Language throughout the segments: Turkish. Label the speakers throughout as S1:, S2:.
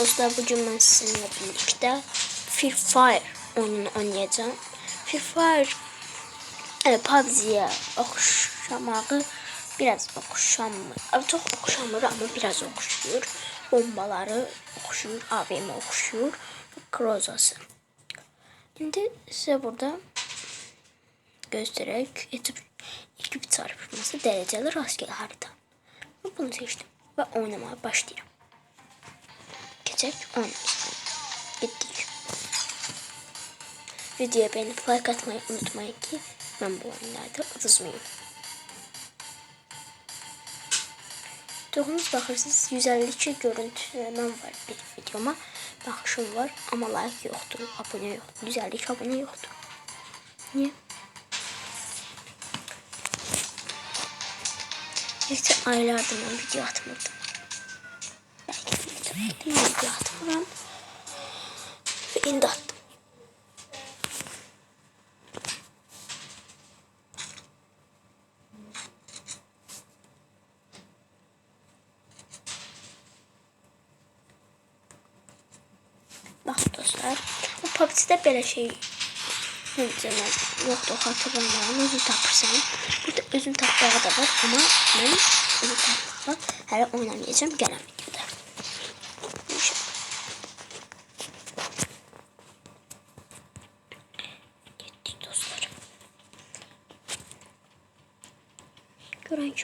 S1: dostlar bugün ben sizinle birlikte Free Fire oyununu oynayacağım. Free Fire e, PUBG'ye okşamağı biraz okşamır. Abi çok okşamır ama biraz okşuyor. Bombaları okşuyor, AVM okşuyor. Krozası. Şimdi size burada göstererek ekip, ekip çarpışması dereceli rastgele harita. Bunu seçtim ve oynamaya başlayayım. Geçecek oynamıştım. Gittik. Videoya beğenip like atmayı unutmayın ki ben bu oyunlarda uzmayayım. Çoğunuz bakırsınız 152 görüntülemem var bir videoma. Bakışım var ama like yoktur, abone yoktur. 152 abone yoktur. Niye? İşte aylardır ben video atmadım. Video atmadım. Ve indi attım. Bak dostlar, bu PUBG'de belə şey Zaman yoktu hatırlamıyorum. Özüm tapırsam. Burada özüm tapmağı da var ama ben özüm tapmağı hala oynamayacağım gelen videoda. İnşallah. Gittik dostlarım.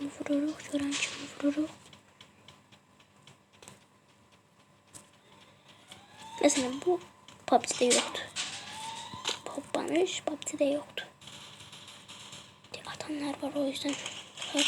S1: Kimi vururuz, gören kimi vururuz. Mesela bu PUBG'de yoktu. Toplanmış, PUBG'de yoktu. Atanlar var o yüzden çok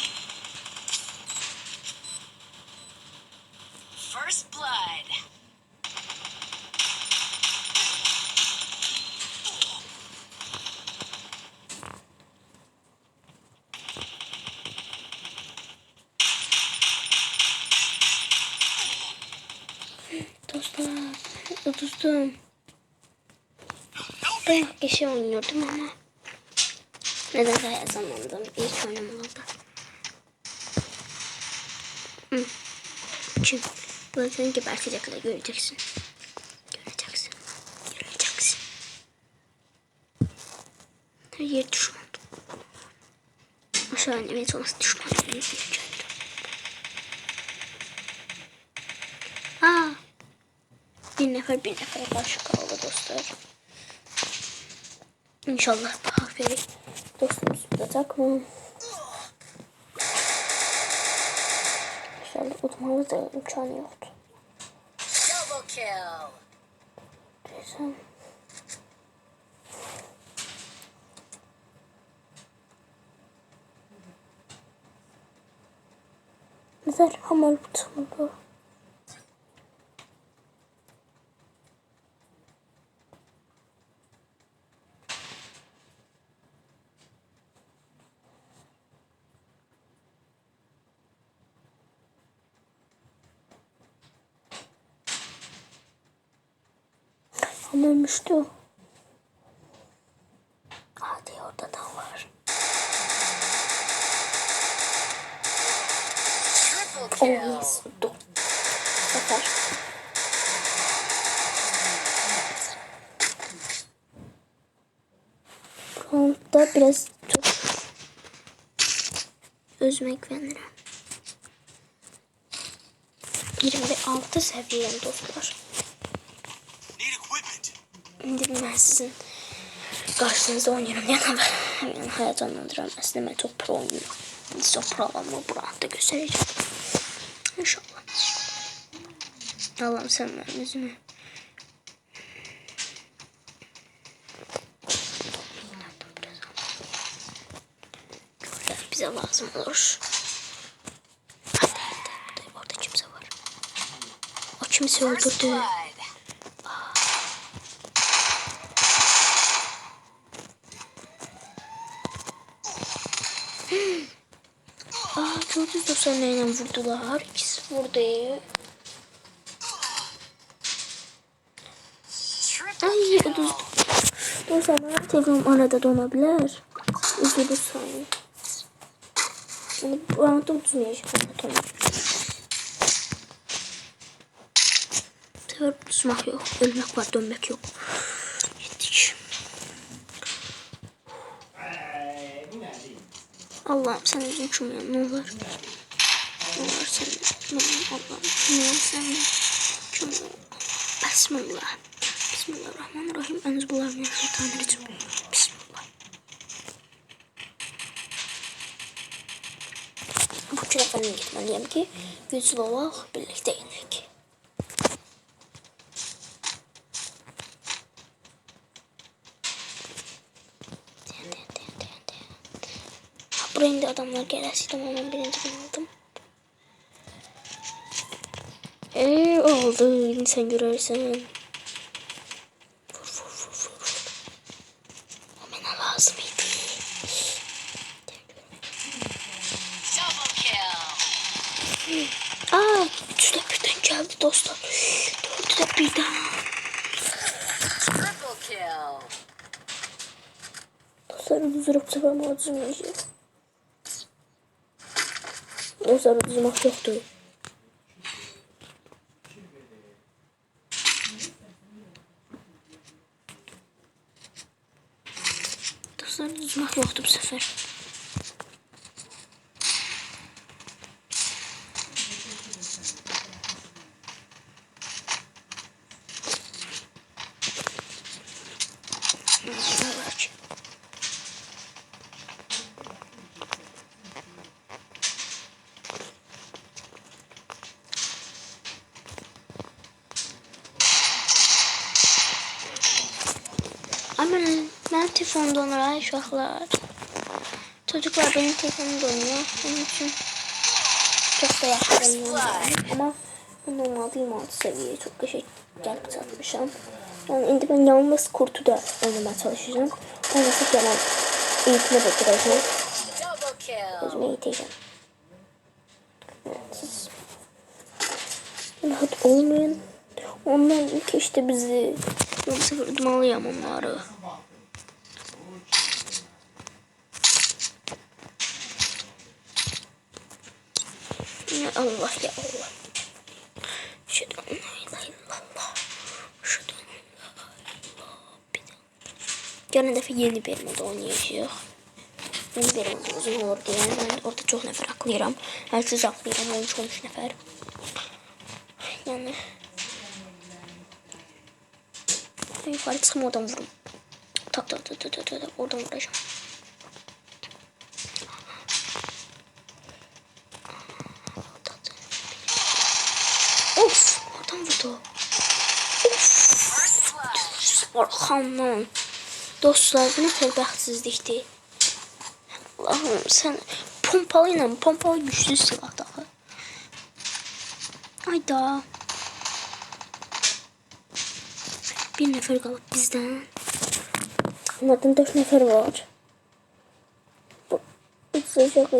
S1: Dostum. Ben kişi oynuyordum ama neden her zamandım ilk oynamalarda. Hı. Çünkü bunu seni gebertecekler göreceksin. Göreceksin. Göreceksin. Her yer düşman. Aşağı inmeye sonrası düşman. Aa. Bir nefer bir nefer karşı kaldı dostlar. İnşallah aferin. Dostumuz tutacak mı? İnşallah utmalı da imkanı yoktu.
S2: Double kill.
S1: Desem. Güzel hamur tutuldu. O. Hadi orada da var. Oh yes. Zafer. Roundda biraz çok özmek veririm. 26 seviyem dostlar. Ben sizin karşınızda oynuyorum ya da ben yani heyecanlandıran aslında ben çok pro oynuyorum. Size o pro'larımı burada göstereceğim. İnşallah. Allah'ım sen ver yüzümü. Bize lazım olur. Hadi hadi orada kimse var. O kimse öldürdü.
S2: Blood.
S1: Aa 490 neyle vurdular. İkisi.
S2: Triple
S1: Ay düz. Dur sana telefonum arada donabilir. Üzülürsen. Şimdi bu anda uzun yaşadım. Tamam. sefer susmak yok. Ölmek var, dönmek yok. Gittik. Allah'ım sen yüzün çumuyor. Ne olur. Ne olur sen. Ne olur Allah'ım. Ne olur sen. Çumuyor. Bismillah. Bismillahirrahmanirrahim. Enzibullah-mineşşeytanirracim. Bismillah. Bu telefonu gitmeliyim ki güçlü olarak birlikte inek. Buraya indi adamlar gelesi tamamen birinci gün aldım. Eee oldu sen görürsen. Vur vur vur vur. vur. O bana lazımydı.
S2: Double kill.
S1: Aa, üçte birden geldi dostlar. Dördü de birden. Dostlar düzürüp sefer mağazım yiyeceğim. Dostlar düzmek yoktu. Dostlar düzmek yoktu bu sefer. Evet. Ama ben telefon donuyor uşaqlar. Çocuklar benim telefonum donuyor. Onun için çok da yaxşı Ama bu normalde 26 seviye çok qəşəng gəlib çatmışam. Yani indi ben yalnız kurtu da oynamaya çalışacağım. Oynasa gelen eğitime
S2: kill.
S1: Özüme eğiteceğim. Evet, siz rahat olmayın. Onlar ilk işte bizi sefer udmalıyam onları. Ya Allah ya Allah. Şuradan la ilahe illallah. Şuradan la ilahe illallah. Bir de. Gələn dəfə yeni bir mod oynayacağıq. Yeni bir mod uzun olur deyə mən orada çox nəfər haqlayıram. Həlsiz haqlayıram 13-13 nəfər. Yəni Ben yukarı çıkım oradan vururum. Tak tak tak tak tak tak oradan vuracağım. Of oradan vurdu.
S2: Blood.
S1: Arkamdan. Dostlar ne kadar bəxtsizlikdir. Allah'ım sen pompalı ilə pompalı güçlü silah daha. Ayda. Bir nəfər qalıb bizdən. Onlardan dörd nəfər var. Bu uçacaq.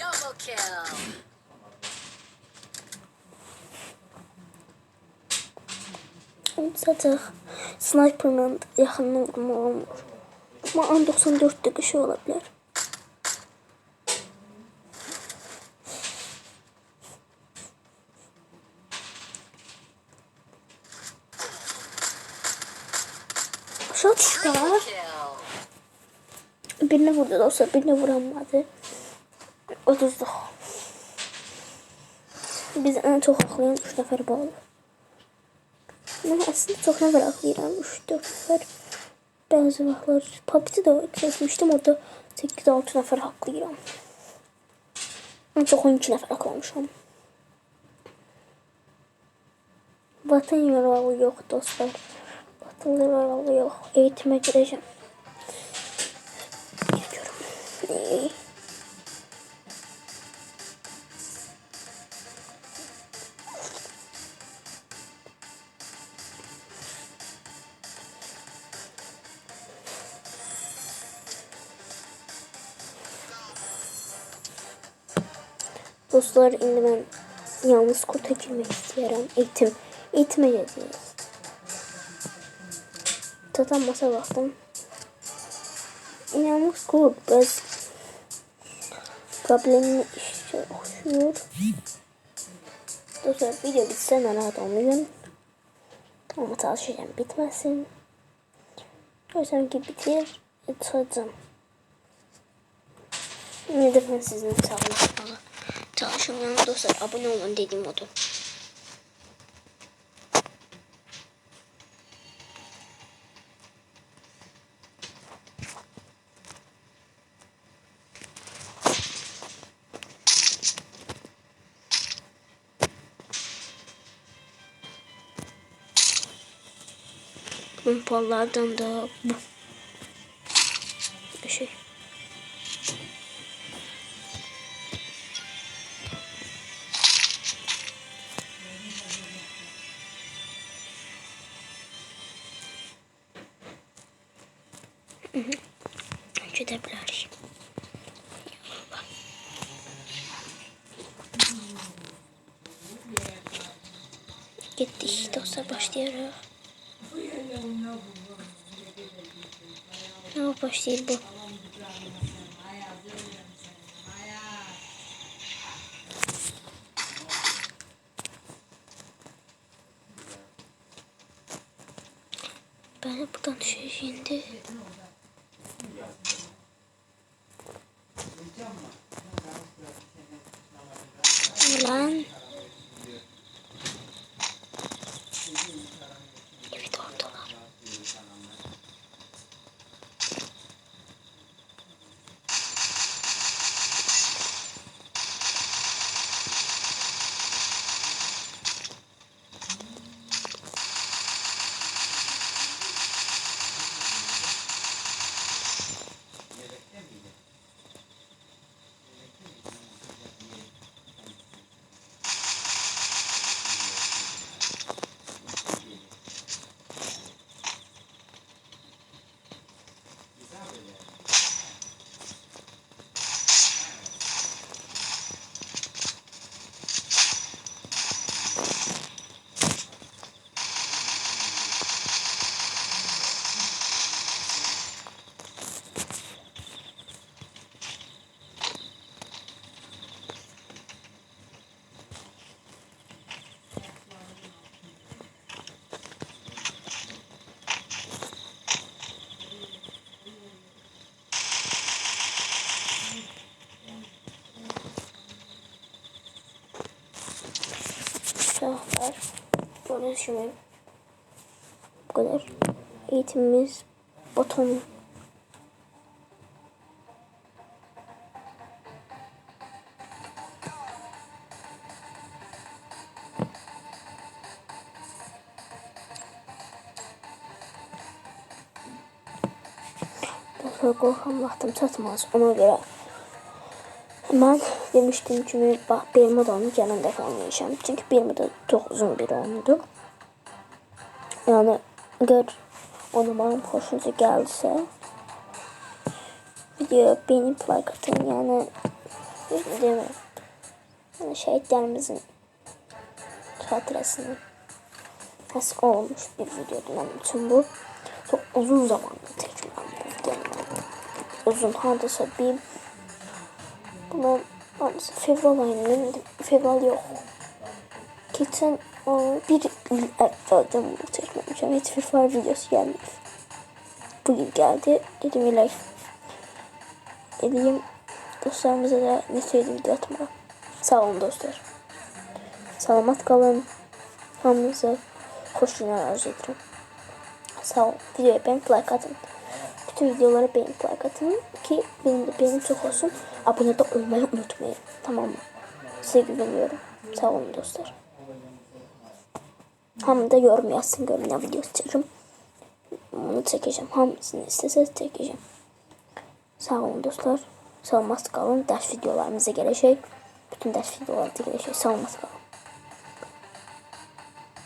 S2: Double kill.
S1: Uçacaq. Sniperla yaxından vurmaq olmur. Amma an 94 də qışı ola bilər. Düşdülər.
S2: Kill.
S1: Birine vurdu dostlar, birine vuramadı. Otuzluq. Biz en çok haklayan 3 nəfər bağlı. Mən əslində çox nəfər haqlayıram. 3-4 nəfər. Bəzi vaxtlar PUBG də keçmişdim, orada 8-6 nəfər haqlayıram. Ən çox 12 nəfər haqlamışam. Vatan yaralı yox dostlar. Yox. Eğitimə girəcəm. Gidiyorum. Ee, Dostlar indi ben yalnız kurta girmek istiyorum. Eğitim. Eğitime geleceğiz. Zaten masa baktım. Yalnız kurt biraz problemli işe okşuyor. Dostlar video bitse narahat olmayın. Ama çalışacağım bitmesin. Görsem ki bitir. Tutacağım. Yine de ben sizin sağlıkla çalışıyorum. Dostlar abone olun dediğim odur. Pompallardan da bu. Bir şey. Önce de bilir. Gittik dostlar başlıyoruz. Ne boş değil bu. Ben buradan düşüyor şimdi. Lan. Evet oradalar. Böyle düşünün. Bu kadar. Eğitimimiz baton. Doktor Korkan vaxtım çatmaz ona göre. Ben demiştim odamı gələn dəfə oynayacağım. Çünkü de çok uzun bir oyundu. Yani eğer oynamam hoşunuza geldiyse video beğenip like yani değil mi? Yani şehitlerimizin hatırasını nasıl olmuş bir videodu benim için bu. Çok uzun zamandır çekmem bu videoyu. Uzun hardasa bir Maalesef fevral ayının fevral yok. Geçen o, bir evvelden bunu çekmemişim. Hiç Fire videosu gelmedi. Bugün geldi. Dedim ile edeyim. Dostlarımıza da ne söylediğimi de atma. Sağ olun dostlar. Salamat kalın. Hamınıza hoş günler arzu ederim. Sağ olun. Videoya beğenip like atın. Bütün videolara beğenip like atın ki benim de beğenim çok olsun. Abone de olmayı unutmayın. Tamam mı? Size güveniyorum. Sağ olun dostlar. Hem de yorum yazsın görün ne videosu çekim. Bunu çekeceğim. Hangisini isteseniz çekeceğim. Sağ olun dostlar. Sağ olun kalın. Ders videolarımıza gelecek. Bütün ders videolarımıza gelecek. Sağ olun kalın.